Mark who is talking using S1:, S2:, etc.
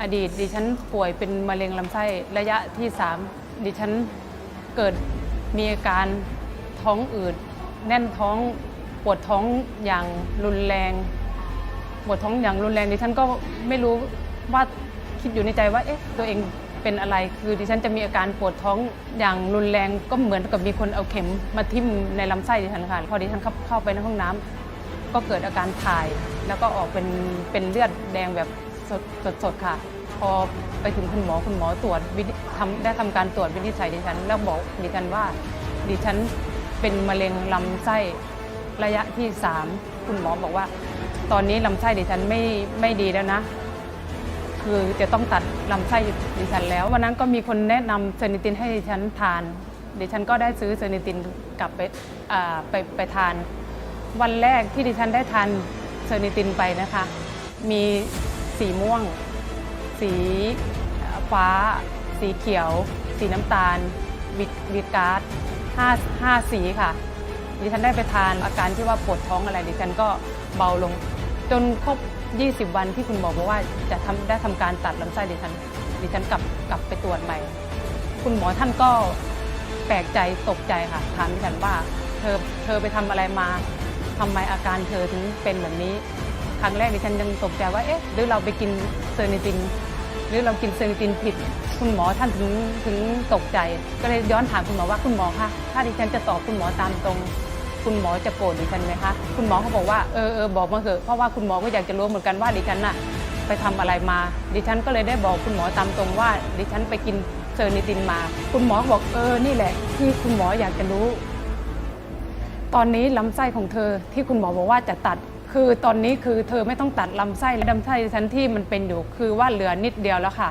S1: อดีตดิฉันป่วยเป็นมะเร็งลำไส้ระยะที่ 3 ดิฉันเกิดมีอาการท้องอืด แน่นท้องปวดท้องอย่างรุนแรง ปวดท้องอย่างรุนแรงดิฉันก็ไม่รู้ว่าคิดอยู่ในใจว่าเอ๊ะตัวเองเป็นอะไรคือดิฉันจะมีอาการปวดท้องอย่างรุนแรงก็เหมือนกับมีคนเอาเข็มมาทิ่มในลำไส้ดิฉันค่ะพอดิฉันเข้าไปในห้องน้ำก็เกิดอาการถ่าย แล้วก็ออกเป็นเป็นเลือดแดงแบบ สดสดสดค่ะ พอไปถึงคุณหมอคุณหมอตรวจวินิทำได้ทำการตรวจวินิจฉัยดิฉัน แล้วบอกดิฉันว่า ดิฉันเป็นมะเร็งลำไส้ระยะที่ 3 คุณหมอบอกว่า ตอนนี้ลำไส้ดิฉันไม่ไม่ดีแล้วนะ คือจะต้องตัดลำไส้ดิฉันแล้ว วันนั้นก็มีคนแนะนำเซนิตินให้ดิฉันทาน ดิฉันก็ได้ซื้อเซนิตินกลับไปไปไปทาน วันแรกที่ดิฉันได้ทานเซนิตินไปนะคะ มี สีม่วง สีฟ้า สีเขียว สีน้ำตาลวิตวิตการ์ดห้าห้าสีค่ะดิฉันได้ไปทานอาการที่ว่าปวดท้องอะไรดิฉันก็เบาลง จนครบ 20 วันที่คุณหมอบอกว่าจะทำได้ทำการตัดลำไส้ดิฉันดิฉันกลับกลับไปตรวจใหม่ คุณหมอท่านก็แปลกใจตกใจค่ะถามดิฉันว่าเธอเธอไปทำอะไรมาทำไมอาการเธอถึงเป็นแบบนี้ ครั้งแรกดิฉันยังตกใจว่าเอ๊ะหรือเราไปกินเซอร์นิติน หรือเรากินเซอร์นิตินผิด คุณหมอท่านถึงถึงตกใจ ก็เลยย้อนถามคุณหมอว่าคุณหมอคะถ้าดิฉันจะตอบคุณหมอตามตรง คุณหมอจะโกรธดิฉันไหมคะคุณหมอเขาบอกว่าเออเออบอกมาเถอะเพราะว่าคุณหมอก็อยากจะรู้เหมือนกันว่าดิฉันน่ะไปทำอะไรมา ดิฉันก็เลยได้บอกคุณหมอตามตรงว่า ดิฉันไปกินเซอร์นิตินมา คุณหมอบอกเออนี่แหละ ที่คุณหมออยากจะรู้ ตอนนี้ลำไส้ของเธอที่คุณหมอบอกว่าจะตัด คือตอนนี้คือเธอไม่ต้องตัดลำไส้และลำไส้ฉันที่มันเป็นอยู่คือว่าเหลือนิดเดียวแล้วค่ะ